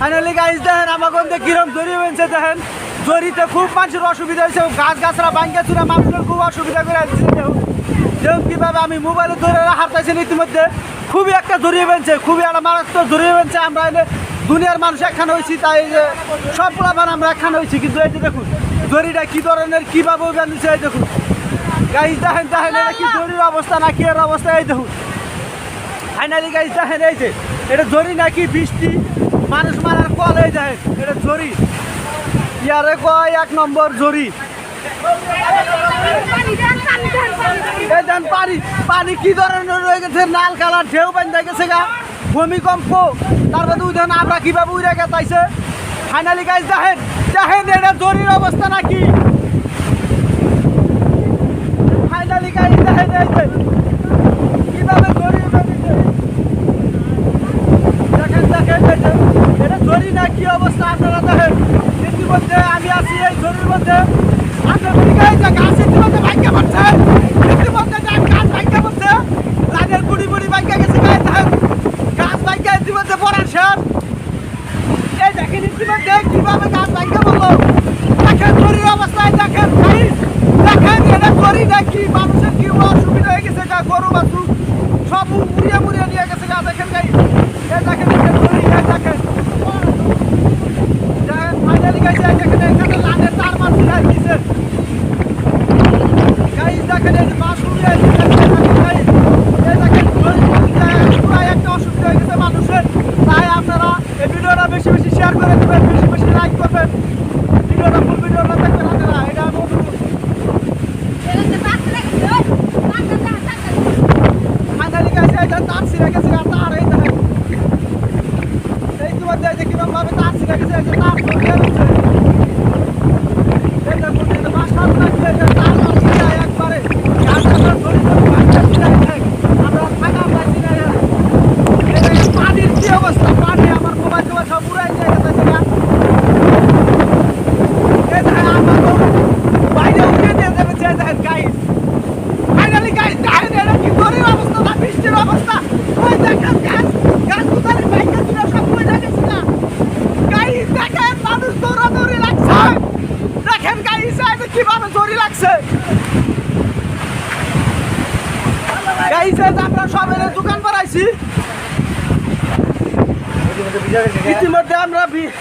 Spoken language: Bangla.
ফাইনালি গাইস দেখেন, আমাকে কিরম জড়ি হয়েছে দেখেন। জড়িতে খুব মানুষের অসুবিধা হয়েছে গাছ গাছরা ভাঙ্গে চুরা মানুষের খুব অসুবিধা করে দেখুন দেখুন কীভাবে আমি মোবাইলে ধরে হারতাইছি ইতিমধ্যে। খুবই একটা জড়িয়ে বেঁচে খুবই একটা মারাত্মক জড়িয়ে বেঁচে আমরা এনে দুনিয়ার মানুষ একখানে হয়েছি, তাই যে সব পোলাপান আমরা একখানে হয়েছি। কিন্তু এই যে দেখুন দড়িটা কি ধরনের, কীভাবে বেঁধেছে এই দেখুন। গাইজ দেখেন দেখেন এটা কি দড়ির অবস্থা না কি এর অবস্থা, এই দেখুন। ফাইনালি গাইজ দেখেন এই যে, এটা জরি নাকি বৃষ্টি? মানুষ মারার কল এই দেখেন এটা জরি। ইয়ারে কয়, এক নম্বর জরি। পানি পানি কি ধরনের রয়ে গেছে? লাল কালার ঢেউ বান্ধা গেছে গা, ভূমিকম্প। তারপরে দুই ধরনের আমরা কীভাবে উড়ে গেতাইছে? ফাইনালি গাইজ দেখেন দেখেন, এটা জরির অবস্থা নাকি ফাইনালি গাইজ দেখেন এই যে কীভাবে জরি বেঁধেছে দেখেন দেখেন এই যে, না কি অবস্থা? আপনারা দেখেন ইতিমধ্যে আমি আছি, এই জরির মধ্যে। আপনার গাছ গাছ ইতিমধ্যে ভাঙ্গে পড়ছে? ইতিমধ্যে দেখ গাছ ভাঙ্গে পড়ছে লাইনের কুড়ি কুড়ি ভাঙ্গে গেছে, গায়ে দেখেন, গাছ ভাঙ্গে ইতিমধ্যে পড়ার শেষ। এই দেখেন ইতিমধ্যে কীভাবে গাছ ভাঙ্গে বলল দেখেন জরির অবস্থায়, দেখেন দেখেন এটা জরি না মানুষের কি অসুবিধা হয়ে গেছে গা, গরু বাছু সব মুড়িয়ে মুড়িয়ে নিয়ে গেছে গা, দেখেন গাই দেখেন দেখেন জরি এই দেখেন দেখেন ফাইনালি গেছে এই দেখেন এখানে লাইনের তার মাছ ছিলাই দিছে গাইস দেখেন এই যে বাস উড়ে আছে গাইস এই দেখেন জরি পুরো একটা অসুবিধা হয়ে গেছে মানুষের তাই আপনারা এই ভিডিওটা বেশি বেশি শেয়ার করে দেবেন বেশি বেশি লাইক করবেন ভিডিওটা ফুল ভিডিওটা দেখবেন আপনারা এটা আমি অনুরোধ ফাইনালি গেছে এটা তার ছিঁড়ে গেছে আর তার এই দেখেন এই তোমার দেখে কীরকম ভাবে তার ছিঁড়ে গেছে এই যে তার তো বের হচ্ছে এই দেখুন এই যে বাসার লাগছে এই যে তার মাছ ছিঁড়ে একবারে গাছ আমরা ধরে ধরে বাচ্চা ছিঁড়ে দেখ আমরা থাকা আমরা ছিঁড়ে দেখ এই দেখেন পানির কি অবস্থা পানি আমার মোবাইল টোবাইল সব উড়াই নিয়ে গেছে না এই দেখেন আমার তো বাইরে উড়িয়ে নিয়ে যাবে যে দেখেন গাইস ফাইনালি গাইস দেখেন এটা কি গরিব অবস্থা না বৃষ্টির অবস্থা ওই দেখেন গাছ গাছ কোথায় বাইকে ছিল সব পড়ে গেছে না গাইস দেখেন মানুষ দৌড়াদৌড়ি লাগছে দেখেন গাইস এটা কীভাবে দৌড়ি লাগছে। এই যে আমরা সব এনে দোকান বাড়াইছি ইতিমধ্যে আমরা বি-